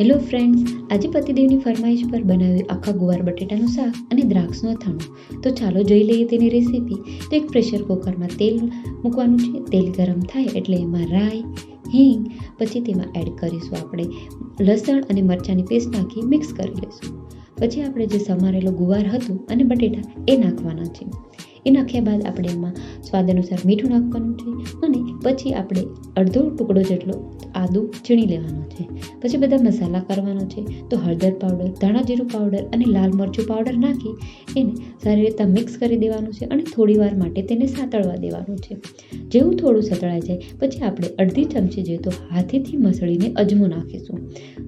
Hello friends આજે પતિદેવની ફરમાઈશ પર બનાવ્યું આખા ગુવાર બટેટાનું શાક અને દ્રાક્ષનું અથાણું. તો ચાલો જોઈ લઈએ તેની રેસીપી તો એક પ્રેશર કુકરમાં તેલ મૂકવાનું છે. તેલ ગરમ થાય એટલે એમાં રાઈ, હિંગ, પછી તેમાં એડ કરીશું આપણે લસણ અને મરચાંની પેસ્ટ નાખી મિક્સ કરી લઈશું. પછી આપણે જે સમારેલો ગુવાર હતું અને બટેટા એ નાખવાના છે. એ નાખ્યા બાદ આપણે એમાં સ્વાદ અનુસાર મીઠું નાખવાનું છે અને પછી આપણે અડધો ટુકડો જેટલો આદું છીણી લેવાનો છે. પછી બધા મસાલા કરવાનો છે. તો હળદર પાવડર, ધાણા જીરું પાવડર અને લાલ મરચું પાવડર નાખી એને સારી રીતે મિક્સ કરી દેવાનું છે અને થોડી વાર માટે તેને સાતળવા દેવાનું છે. જેવું થોડું સતળાઈ જાય પછી આપણે અડધી ચમચી જેટલો હાથેથી મસળીને અજમો નાખીશું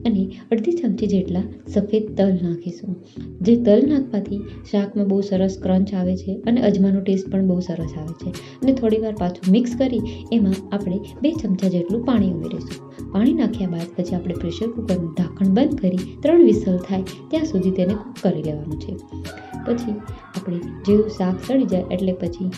અને અડધી ચમચી જેટલા સફેદ તલ નાખીશું. જે તલ નાખવાથી શાકમાં બહુ સરસ ક્રંચ આવે છે અને અજમાનો ટેસ્ટ પણ બહુ સરસ આવે છે. અને થોડીવાર પાછું મિક્સ કરી, એમાં આપણે બે ચમચા જેટલું પાણી ઉમેરીશું. પાણી નાખ્યા બાદ પછી આપણે પ્રેશર કુકરનું ઢાંકણ બંધ કરી ત્રણ વિસલ થાય ત્યાં સુધી તેને કૂક કરી લેવાનું છે. પછી આપણે જેવું શાક સળી જાય એટલે પછી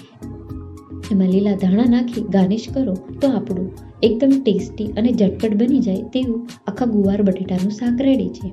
એમાં લીલા ધાણા નાખી ગાર્નિશ કરો તો આપણું એકદમ ટેસ્ટી અને ઝટપટ બની જાય તેવું આખા ગુવાર બટેટાનું શાક રેડી છે.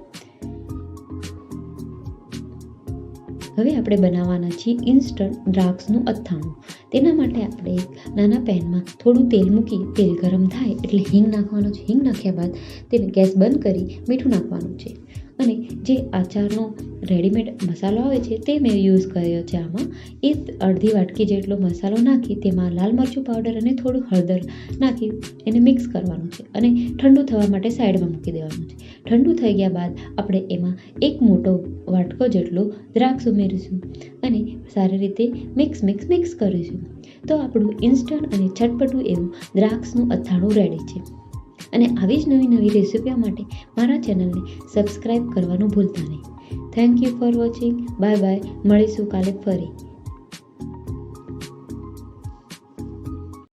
હવે આપણે બનાવવાના છીએ ઇન્સ્ટન્ટ દ્રાક્ષનું અથાણું. તેના માટે આપણે નાના પેનમાં થોડું તેલ મૂકી તેલ ગરમ થાય એટલે હિંગ નાખવાનું છે. હિંગ નાખ્યા બાદ તેને ગેસ બંધ કરી મીઠું નાખવાનું છે. અને જે આચારનો રેડીમેડ મસાલો આવે છે તે મેં યુઝ કર્યો છે આમાં. એ અડધી વાટકી જેટલો મસાલો નાખી, તેમાં લાલ મરચું પાવડર અને થોડું હળદર નાખી એને મિક્સ કરવાનું છે અને ઠંડુ થવા માટે સાઈડમાં મૂકી દેવાનું છે. ઠંડુ થઈ ગયા બાદ આપણે એમાં એક મોટો વાટકો જેટલો દ્રાક્ષ ઉમેરીશું અને સારી રીતે મિક્સ મિક્સ મિક્સ કરીશું. તો આપણું ઇન્સ્ટન્ટ અને છટપટું એવું દ્રાક્ષનું અથાણું રેડી છે. અને આવી જ નવી નવી રેસીપીઓ માટે મારા ચેનલને સબસ્ક્રાઈબ કરવાનું ભૂલતા નહીં. Thank you for watching bye bye મળીશું કાલે ફરી.